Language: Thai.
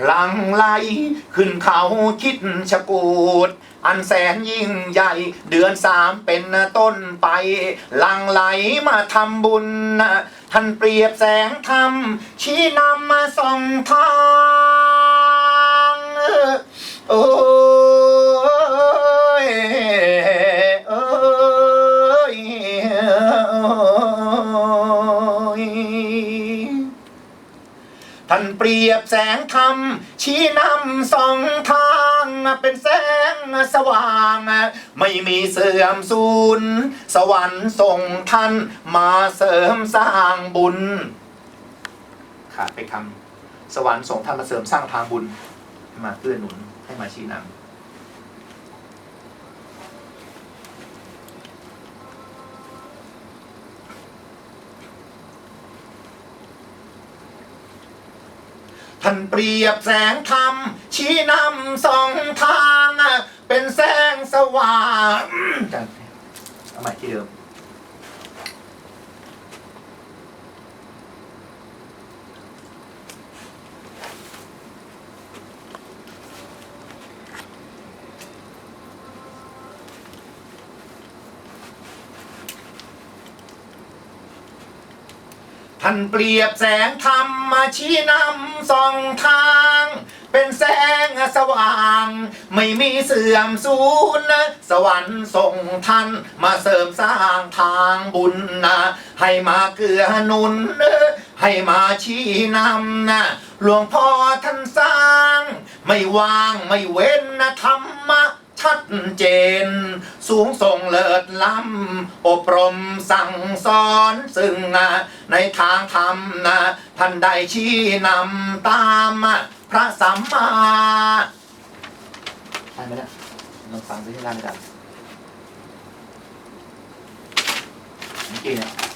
พลังไหลขึ้นเขาคิดชะกูด อันแสนยิ่งใหญ่เดือนสามเป็นต้นไปหลังไหลมาทำบุญ ท่านเปรียบแสงธรรม ชี้นำมาส่องทาง โอ้ ท่านเปรียบแสงธรรม ชี้นำสองทาง เป็นแสงสว่าง ไม่มีเสื่อมสูญสวรรค์ส่งท่านมาเสริมสร้างบุญ ขาดไปคำสวรรค์ส่งท่านมาเสริมสร้างทางบุญ มาเกื้อหนุนให้มาชี้นำ ท่านเปรียบแสงธรรม ชี้นำสองทาง เป็นแสงสว่างจันทำไมที่เดิม ท่านเปรียบแสงธรรมมาชี้นำสองทาง เป็นแสงสว่าง ไม่มีเสื่อมสูญนะสวรรค์ส่งท่านมาเสริมสร้างทางบุญนะให้มาเกื้อหนุนนะให้มาชี้นำนะหลวงพ่อท่านสร้าง ไม่วางไม่เว้นนะธรรมะ ชัดเจน สูงส่งเลิศล้ำอบรมสั่งสอนซึ่งในทางธรรมนะท่านได้ชี้นำตามพระสัมมาใช่ไหมเนี่ยลองฟังดูที่ร้านกันเมื่อกี้เนี่ย